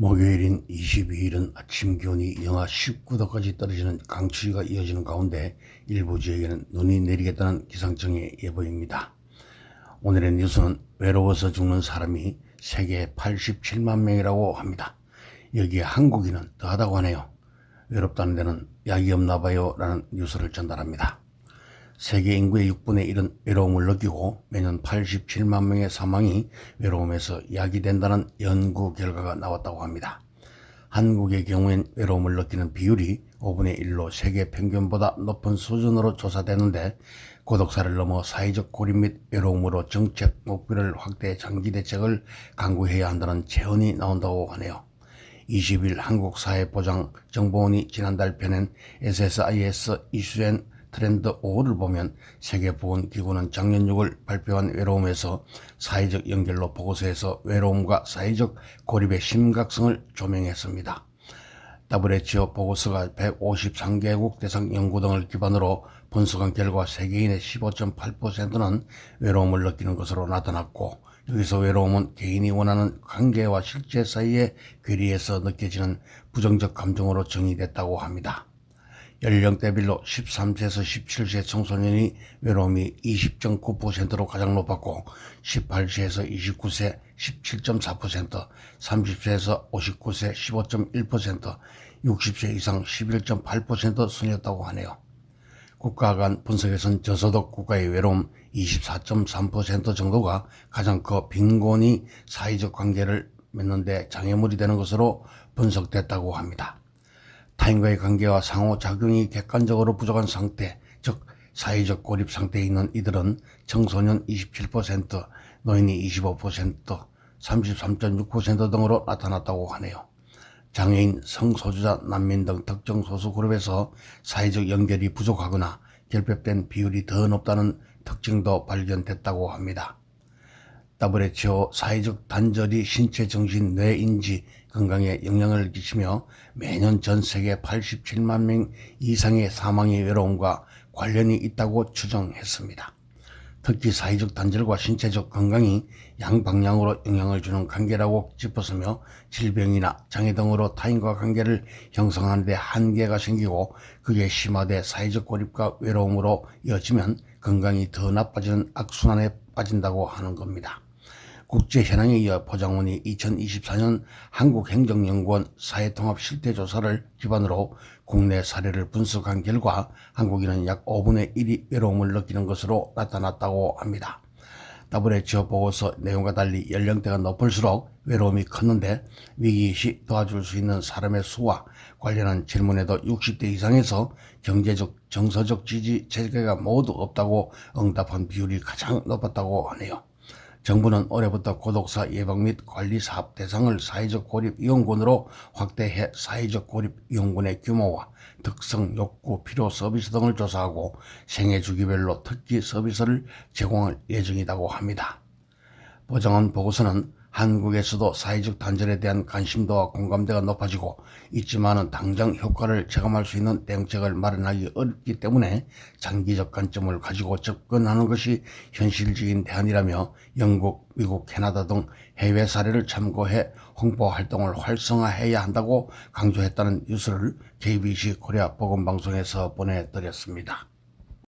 목요일인 22일은 아침 기온이 영하 19도까지 떨어지는 강추위가 이어지는 가운데 일부 지역에는 눈이 내리겠다는 기상청의 예보입니다. 오늘의 뉴스는 외로워서 죽는 사람이 세계 87만 명이라고 합니다. 여기에 한국인은 더하다고 하네요. 외롭다는 데는 약이 없나 봐요 라는 뉴스를 전달합니다. 세계 인구의 6분의 1은 외로움을 느끼고 매년 87만 명의 사망이 외로움에서 야기된다는 연구 결과가 나왔다고 합니다. 한국의 경우엔 외로움을 느끼는 비율이 5분의 1로 세계 평균보다 높은 수준으로 조사되는데 고독사를 넘어 사회적 고립 및 외로움으로 정책 목표를 확대 장기 대책을 강구해야 한다는 제언이 나온다고 하네요. 20일 한국사회보장정보원이 지난달 펴낸 SSIS 이슈엔 트렌드 5를 보면 세계보건기구는 작년 6월 발표한 외로움에서 사회적 연결로 보고서에서 외로움과 사회적 고립의 심각성을 조명했습니다. WHO 보고서가 153개국 대상 연구 등을 기반으로 분석한 결과 세계인의 15.8%는 외로움을 느끼는 것으로 나타났고 여기서 외로움은 개인이 원하는 관계와 실제 사이의 괴리에서 느껴지는 부정적 감정으로 정의됐다고 합니다. 연령대별로 13세에서 17세 청소년이 외로움이 20.9%로 가장 높았고 18세에서 29세 17.4%, 30세에서 59세 15.1%, 60세 이상 11.8% 순이었다고 하네요. 국가 간 분석에선 저소득 국가의 외로움 24.3% 정도가 가장 커 빈곤이 사회적 관계를 맺는데 장애물이 되는 것으로 분석됐다고 합니다. 타인과의 관계와 상호작용이 객관적으로 부족한 상태, 즉 사회적 고립 상태에 있는 이들은 청소년 27%, 노인이 25%, 33.6% 등으로 나타났다고 하네요. 장애인, 성소수자, 난민 등 특정 소수 그룹에서 사회적 연결이 부족하거나 결핍된 비율이 더 높다는 특징도 발견됐다고 합니다. WHO 사회적 단절이 신체, 정신, 뇌, 인지 건강에 영향을 끼치며 매년 전 세계 87만 명 이상의 사망의 외로움과 관련이 있다고 추정했습니다. 특히 사회적 단절과 신체적 건강이 양방향으로 영향을 주는 관계라고 짚었으며 질병이나 장애 등으로 타인과 관계를 형성하는 데 한계가 생기고 그게 심화돼 사회적 고립과 외로움으로 이어지면 건강이 더 나빠지는 악순환에 빠진다고 하는 겁니다. 국제 현황에 이어 포장원이 2024년 한국행정연구원 사회통합 실태조사를 기반으로 국내 사례를 분석한 결과 한국인은 약 5분의 1이 외로움을 느끼는 것으로 나타났다고 합니다. WHO 보고서 내용과 달리 연령대가 높을수록 외로움이 컸는데 위기 시 도와줄 수 있는 사람의 수와 관련한 질문에도 60대 이상에서 경제적, 정서적 지지 체계가 모두 없다고 응답한 비율이 가장 높았다고 하네요. 정부는 올해부터 고독사 예방 및 관리 사업 대상을 사회적 고립 이용군으로 확대해 사회적 고립 이용군의 규모와 특성, 욕구, 필요, 서비스 등을 조사하고 생애 주기별로 특기 서비스를 제공할 예정이라고 합니다. 보장원 보고서는 한국에서도 사회적 단절에 대한 관심도와 공감대가 높아지고 있지만은 당장 효과를 체감할 수 있는 대응책을 마련하기 어렵기 때문에 장기적 관점을 가지고 접근하는 것이 현실적인 대안이라며 영국, 미국, 캐나다 등 해외 사례를 참고해 홍보 활동을 활성화해야 한다고 강조했다는 뉴스를 KBC 코리아 보건방송에서 보내드렸습니다.